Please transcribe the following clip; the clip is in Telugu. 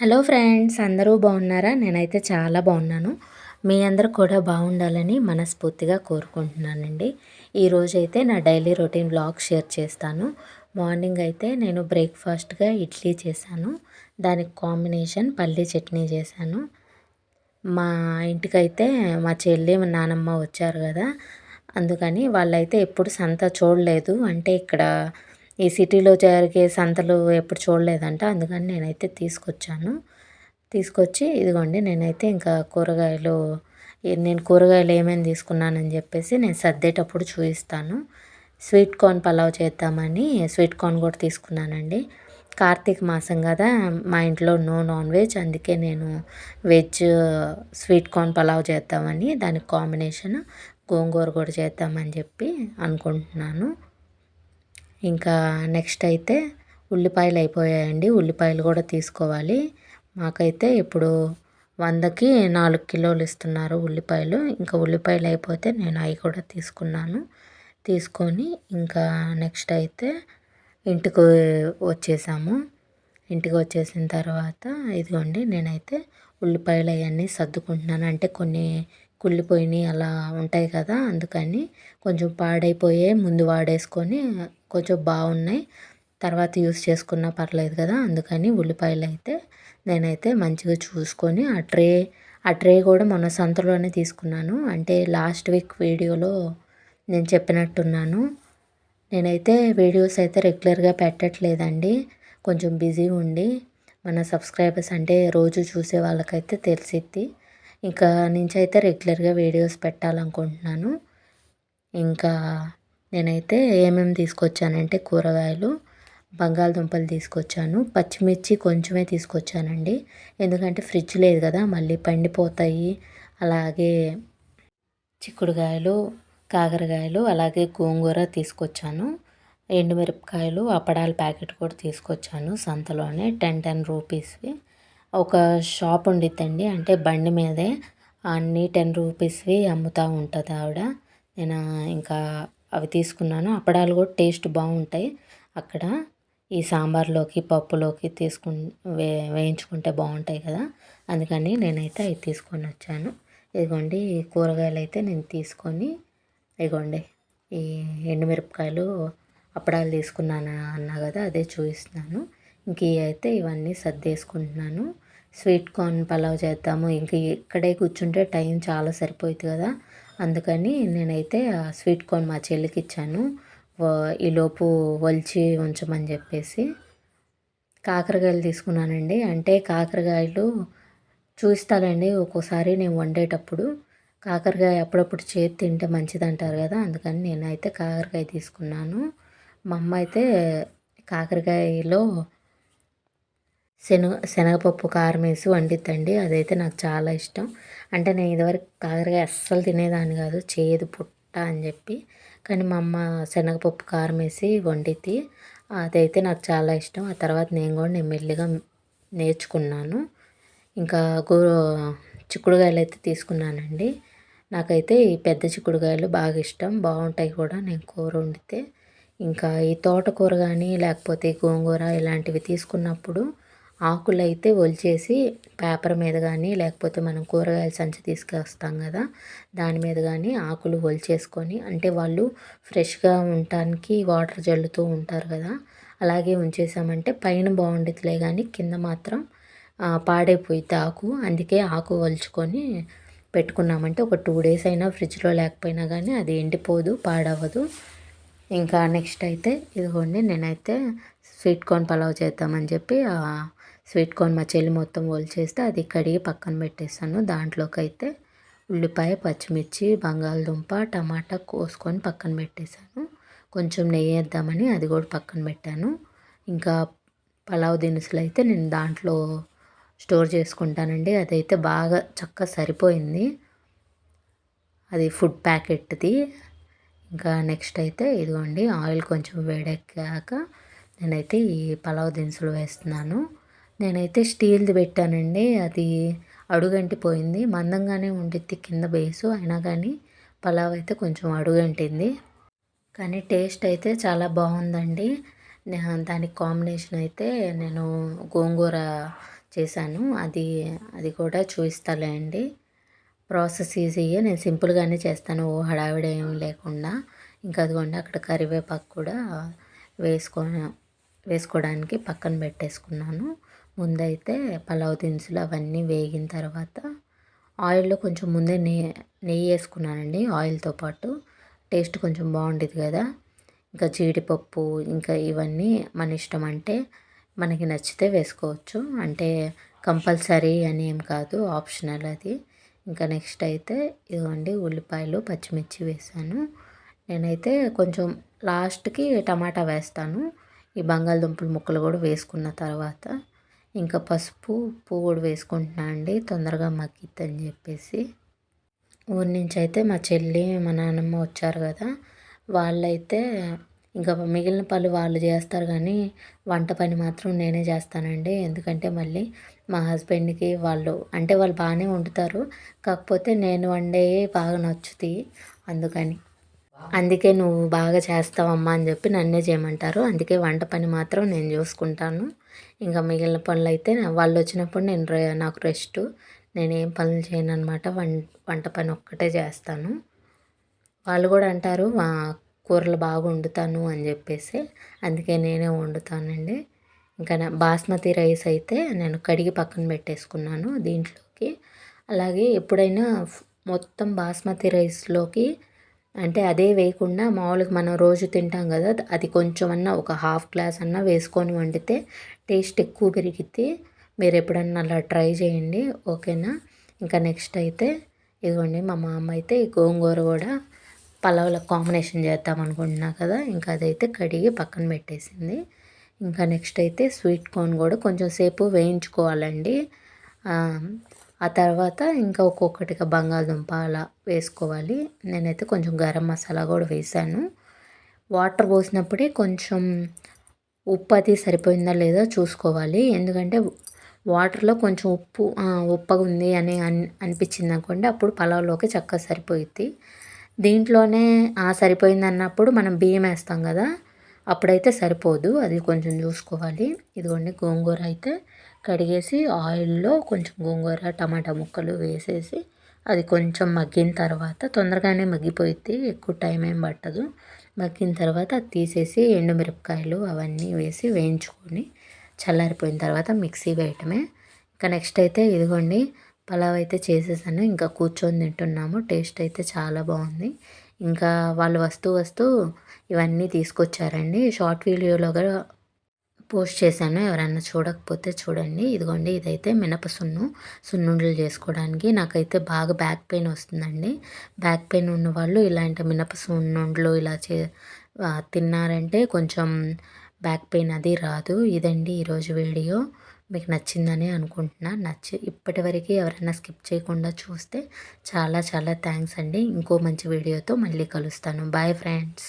హలో ఫ్రెండ్స్ అందరూ బాగున్నారా? నేనైతే చాలా బాగున్నాను. మీ అందరూ కూడా బాగుండాలని మనస్ఫూర్తిగా కోరుకుంటున్నానండి. ఈరోజు అయితే నా డైలీ రొటీన్ బ్లాగ్ షేర్ చేస్తాను. మార్నింగ్ అయితే నేను బ్రేక్ఫాస్ట్గా ఇడ్లీ చేశాను. దానికి కాంబినేషన్ పల్లీ చట్నీ చేశాను. మా ఇంటికైతే మా చెల్లి మా నానమ్మ వచ్చారు కదా. అందుకని వాళ్ళైతే ఎప్పుడు సంత చూడలేదు. అంటే ఇక్కడ ఈ సిటీలో జరిగే సంతలు ఎప్పుడు చూడలేదంట. అందుకని నేనైతే తీసుకొచ్చాను. తీసుకొచ్చి ఇదిగోండి నేనైతే ఇంకా కూరగాయలు నేను కూరగాయలు ఏమేమి తీసుకున్నానని చెప్పేసి నేను సర్దేటప్పుడు చూపిస్తాను. స్వీట్ కార్న్ పలావ్ చేద్దామని స్వీట్ కార్న్ కూడా తీసుకున్నానండి. కార్తీక మాసం కదా మా ఇంట్లో నో నాన్ వెజ్ అందుకే నేను వెజ్ స్వీట్ కార్న్ పలావ్ చేద్దామని దానికి కాంబినేషన్ గోంగూర కూడా చేద్దామని చెప్పి అనుకుంటున్నాను. ఇంకా నెక్స్ట్ అయితే ఉల్లిపాయలు అయిపోయాయండి. ఉల్లిపాయలు కూడా తీసుకోవాలి. మాకైతే ఇప్పుడు వందకి నాలుగు కిలోలు ఇస్తున్నారు ఉల్లిపాయలు. ఇంకా ఉల్లిపాయలు అయిపోతే నేను అవి కూడా తీసుకున్నాను. తీసుకొని ఇంకా నెక్స్ట్ అయితే ఇంటికి వచ్చేసాము. ఇంటికి వచ్చేసిన తర్వాత ఇదిగోండి నేనైతే ఉల్లిపాయలు అవన్నీ సర్దుకుంటున్నాను. అంటే కొన్ని కుళ్ళిపోయినాయి అలా ఉంటాయి కదా అందుకని కొంచెం పాడైపోయే ముందు వాడేసుకొని కొంచెం బాగున్నాయి. తర్వాత యూస్ చేసుకున్నా పర్లేదు కదా అందుకని ఉల్లిపాయలు అయితే నేనైతే మంచిగా చూసుకొని ఆ ట్రే ఆ ట్రే కూడా మొన్న సంతలోనే తీసుకున్నాను. అంటే లాస్ట్ వీక్ వీడియోలో నేను చెప్పినట్టున్నాను. నేనైతే వీడియోస్ అయితే రెగ్యులర్గా పెట్టట్లేదండి. కొంచెం బిజీ ఉండి మన సబ్స్క్రైబర్స్ అంటే రోజు చూసే వాళ్ళకైతే తెలిసిద్ది. ఇంకా నుంచి అయితే రెగ్యులర్గా వీడియోస్ పెట్టాలనుకుంటున్నాను. ఇంకా నేనైతే ఏమేమి తీసుకొచ్చానంటే కూరగాయలు బంగాళదుంపలు తీసుకొచ్చాను పచ్చిమిర్చి కొంచెమే తీసుకొచ్చానండి. ఎందుకంటే ఫ్రిడ్జ్ లేదు కదా మళ్ళీ పండిపోతాయి. అలాగే చిక్కుడుకాయలు కాకరకాయలు అలాగే గోంగూర తీసుకొచ్చాను. ఎండుమిరపకాయలు అప్పడాల ప్యాకెట్ కూడా తీసుకొచ్చాను సంతలోనే టెన్ టెన్ రూపీస్వి. ఒక షాప్ ఉండిద్దండి అంటే బండి మీదే. అన్నీ టెన్ రూపీస్వి అమ్ముతూ ఉంటుంది ఆవిడ. నేను ఇంకా అవి తీసుకున్నాను. అప్పడాలు కూడా టేస్ట్ బాగుంటాయి. అక్కడ ఈ సాంబార్లోకి పప్పులోకి తీసుకు వే వేయించుకుంటే బాగుంటాయి కదా. అందుకని నేనైతే అవి తీసుకొని వచ్చాను. ఇదిగోండి కూరగాయలు అయితే నేను తీసుకొని ఇదిగోండి ఈ ఎండుమిరపకాయలు అప్పడాలు తీసుకున్నాను అన్నా కదా అదే చూపిస్తున్నాను. ఇంక అయితే ఇవన్నీ సర్దేసుకుంటున్నాను. స్వీట్ కార్న్ పలావ్ చేద్దాము. ఇంక ఇక్కడే కూర్చుంటే టైం చాలా సరిపోయింది కదా. అందుకని నేనైతే ఆ స్వీట్ కార్న్ మా చెల్లికి ఇచ్చాను ఈలోపు వలిచి ఉంచమని చెప్పేసి కాకరకాయలు తీసుకున్నానండి. అంటే కాకరకాయలు చూస్తానండి ఒక్కోసారి నేను వండేటప్పుడు. కాకరకాయ అప్పుడప్పుడు చేతి తింటే మంచిది అంటారు కదా అందుకని నేనైతే కాకరకాయ తీసుకున్నాను. మా అమ్మ అయితే కాకరకాయలో శనగ శనగపప్పు కారం వేసి వండిద్దండి. అదైతే నాకు చాలా ఇష్టం. అంటే నేను ఇదివరకు కాకరకాయ అస్సలు తినేదాన్ని కాదు. చేదు పుట్ట అని చెప్పి. కానీ మా అమ్మ శనగపప్పు కారం వేసి వండిద్ది. అదైతే నాకు చాలా ఇష్టం. ఆ తర్వాత నేను కూడా నేను మెల్లిగా నేర్చుకున్నాను. ఇంకా గో చిక్కుడుగాయలు అయితే తీసుకున్నానండి. నాకైతే ఈ పెద్ద చిక్కుడుగాయలు బాగా ఇష్టం. బాగుంటాయి కూడా నేను కూర వండితే. ఇంకా ఈ తోటకూర కానీ లేకపోతే గోంగూర ఇలాంటివి తీసుకున్నప్పుడు ఆకులైతే ఒలిచేసి పేపర్ మీద కానీ లేకపోతే మనం కూరగాయల సంచి తీసుకొస్తాం కదా దాని మీద కానీ ఆకులు ఒలిచేసుకొని అంటే వాళ్ళు ఫ్రెష్గా ఉండటానికి వాటర్ జల్లుతూ ఉంటారు కదా అలాగే ఉంచేసామంటే పైన బాగుండిద్దిలే కానీ కింద మాత్రం పాడైపోయిద్ది ఆకు. అందుకే ఆకు ఒలుచుకొని పెట్టుకున్నామంటే ఒక టూ డేస్ అయినా ఫ్రిడ్జ్లో లేకపోయినా కానీ అది ఎండిపోదు పాడవదు ఇంకా నెక్స్ట్ అయితే ఇదిగోండి నేనైతే స్వీట్ కార్న్ పలావ్ చేద్దామని చెప్పి స్వీట్ కార్న్ మా చెల్లి మొత్తం చేస్తే అది కడిగి పక్కన పెట్టేస్తాను. దాంట్లోకి అయితే ఉల్లిపాయ పచ్చిమిర్చి బంగాళదుంప టమాటా కోసుకొని పక్కన పెట్టేశాను. కొంచెం నెయ్యి వేద్దామని అది కూడా పక్కన పెట్టాను. ఇంకా పలావ్ దినుసులు అయితే నేను దాంట్లో స్టోర్ చేసుకుంటానండి. అదైతే బాగా చక్కగా సరిపోయింది. అది ఫుడ్ ప్యాకెట్ది. ఇంకా నెక్స్ట్ అయితే ఇదిగోండి ఆయిల్ కొంచెం వేడెక్కాక నేనైతే ఈ పలావ్ దినుసులు వేస్తున్నాను. నేనైతే స్టీల్ది పెట్టానండి. అది అడుగంటిపోయింది. మందంగానే ఉండిద్ది కింద బేసు. అయినా కానీ పలావ్ అయితే కొంచెం అడుగంటింది. కానీ టేస్ట్ అయితే చాలా బాగుందండి. దానికి కాంబినేషన్ అయితే నేను గోంగూర చేశాను. అది అది కూడా చూపిస్తాలే అండి. ప్రాసెస్ ఈజీయే. నేను సింపుల్గానే చేస్తాను. ఓ హడావిడి ఏమి లేకుండా. ఇంకా అదిగోండి అక్కడ కరివేపాకు కూడా వేసుకో వేసుకోవడానికి పక్కన పెట్టేసుకున్నాను. ముందైతే పలావ్ దినుసులు అవన్నీ వేగిన తర్వాత ఆయిల్లో కొంచెం ముందే నెయ్యి నెయ్యి వేసుకున్నానండి. ఆయిల్తో పాటు టేస్ట్ కొంచెం బాగుండేది కదా. ఇంకా జీడిపప్పు ఇంకా ఇవన్నీ మన ఇష్టం అంటే మనకి నచ్చితే వేసుకోవచ్చు. అంటే కంపల్సరీ అని ఏం కాదు ఆప్షనల్ అది. ఇంకా నెక్స్ట్ అయితే ఇదిగోండి ఉల్లిపాయలు పచ్చిమిర్చి వేసాను. నేనైతే కొంచెం లాస్ట్కి టమాటా వేస్తాను. ఈ బంగాళదుంపల ముక్కలు కూడా వేసుకున్న తర్వాత ఇంకా పసుపు ఉప్పు కూడా వేసుకుంటున్నా అండి. తొందరగా మగ్గిద్దని చెప్పేసి. ఊరి నుంచి అయితే మా చెల్లి మా నాన్నమ్మ వచ్చారు కదా. వాళ్ళైతే ఇంకా మిగిలిన పనులు వాళ్ళు చేస్తారు కానీ వంట పని మాత్రం నేనే చేస్తానండి. ఎందుకంటే మళ్ళీ మా హస్బెండ్కి వాళ్ళు అంటే వాళ్ళు బాగానే వండుతారు. కాకపోతే నేను వండే బాగా నచ్చుతాయి. అందుకని అందుకే నువ్వు బాగా చేస్తావమ్మా అని చెప్పి నన్నే చేయమంటారు. అందుకే వంట పని మాత్రం నేను చూసుకుంటాను. ఇంకా మిగిలిన పనులు అయితే వాళ్ళు వచ్చినప్పుడు నేను నాకు రెస్ట్. నేను ఏం పనులు చేయను అనమాట వం వంట పని ఒక్కటే చేస్తాను. వాళ్ళు కూడా అంటారు కూరలు బాగా వండుతాను అని చెప్పేసి. అందుకే నేనే వండుతానండి. ఇంకా బాస్మతి రైస్ అయితే నేను కడిగి పక్కన పెట్టేసుకున్నాను దీంట్లోకి. అలాగే ఎప్పుడైనా మొత్తం బాస్మతి రైస్లోకి అంటే అదే వేయకుండా మామూలుగా మనం రోజు తింటాం కదా అది కొంచెం అన్నా ఒక హాఫ్ గ్లాస్ అన్నా వేసుకొని వండితే టేస్ట్ ఎక్కువ పెరిగిద్ది. మీరు ఎప్పుడన్నా అలా ట్రై చేయండి ఓకేనా? ఇంకా నెక్స్ట్ అయితే ఇదిగోండి మా మామ అయితే ఈ గోంగూర కూడా పలావులో కాంబినేషన్ చేద్దాం అనుకుంటున్నా కదా ఇంకా అదైతే కడిగి పక్కన పెట్టేసింది. ఇంకా నెక్స్ట్ అయితే స్వీట్ కార్న్ కూడా కొంచెం సేపు వేయించుకోవాలండి. ఆ తర్వాత ఇంకా ఒక్కొక్కటిగా బంగాళదుంప అలా వేసుకోవాలి. నేనైతే కొంచెం గరం మసాలా కూడా వేసాను. వాటర్ పోసినప్పుడే కొంచెం ఉప్పు అది సరిపోయిందా లేదా చూసుకోవాలి. ఎందుకంటే వాటర్లో కొంచెం ఉప్పు ఉప్పగా ఉంది అని అనిపించింది అనుకోండి అప్పుడు పలావ్లోకి చక్కగా సరిపోయిద్ది. దీంట్లోనే సరిపోయింది అన్నప్పుడు మనం బియ్యం వేస్తాం కదా అప్పుడైతే సరిపోదు. అది కొంచెం చూసుకోవాలి. ఇదిగోండి గోంగూర అయితే కడిగేసి ఆయిల్లో కొంచెం గోంగూర టమాటా ముక్కలు వేసేసి అది కొంచెం మగ్గిన తర్వాత తొందరగానే మగ్గిపోయిద్ది. ఎక్కువ టైం ఏం పట్టదు. మగ్గిన తర్వాత అది తీసేసి ఎండుమిరపకాయలు అవన్నీ వేసి వేయించుకొని చల్లారిపోయిన తర్వాత మిక్సీ వేయటమే. ఇంకా నెక్స్ట్ అయితే ఇదిగోండి పలావ్ అయితే చేసేసాను. ఇంకా కూర్చొని తింటున్నాము. టేస్ట్ అయితే చాలా బాగుంది. ఇంకా వాళ్ళు వస్తూ వస్తూ ఇవన్నీ తీసుకొచ్చారండి. షార్ట్ వీడియోలో కూడా పోస్ట్ చేశాను. ఎవరైనా చూడకపోతే చూడండి. ఇదిగోండి ఇదైతే మినప సున్ను. సున్నుండలు చేసుకోవడానికి నాకైతే బాగా బ్యాక్ పెయిన్ వస్తుందండి. బ్యాక్ పెయిన్ ఉన్న వాళ్ళు ఇలాంటి మినప సున్నుండలు ఇలా చే తిన్నారంటే కొంచెం బ్యాక్ పెయిన్ అది రాదు. ఇదండి ఈరోజు వీడియో. మీకు నచ్చిందని అనుకుంటున్నా. నచ్చి ఇప్పటివరకు ఎవరైనా స్కిప్ చేయకుండా చూస్తే చాలా చాలా థ్యాంక్స్ అండి. ఇంకో మంచి వీడియోతో మళ్ళీ కలుస్తాను. Bye friends.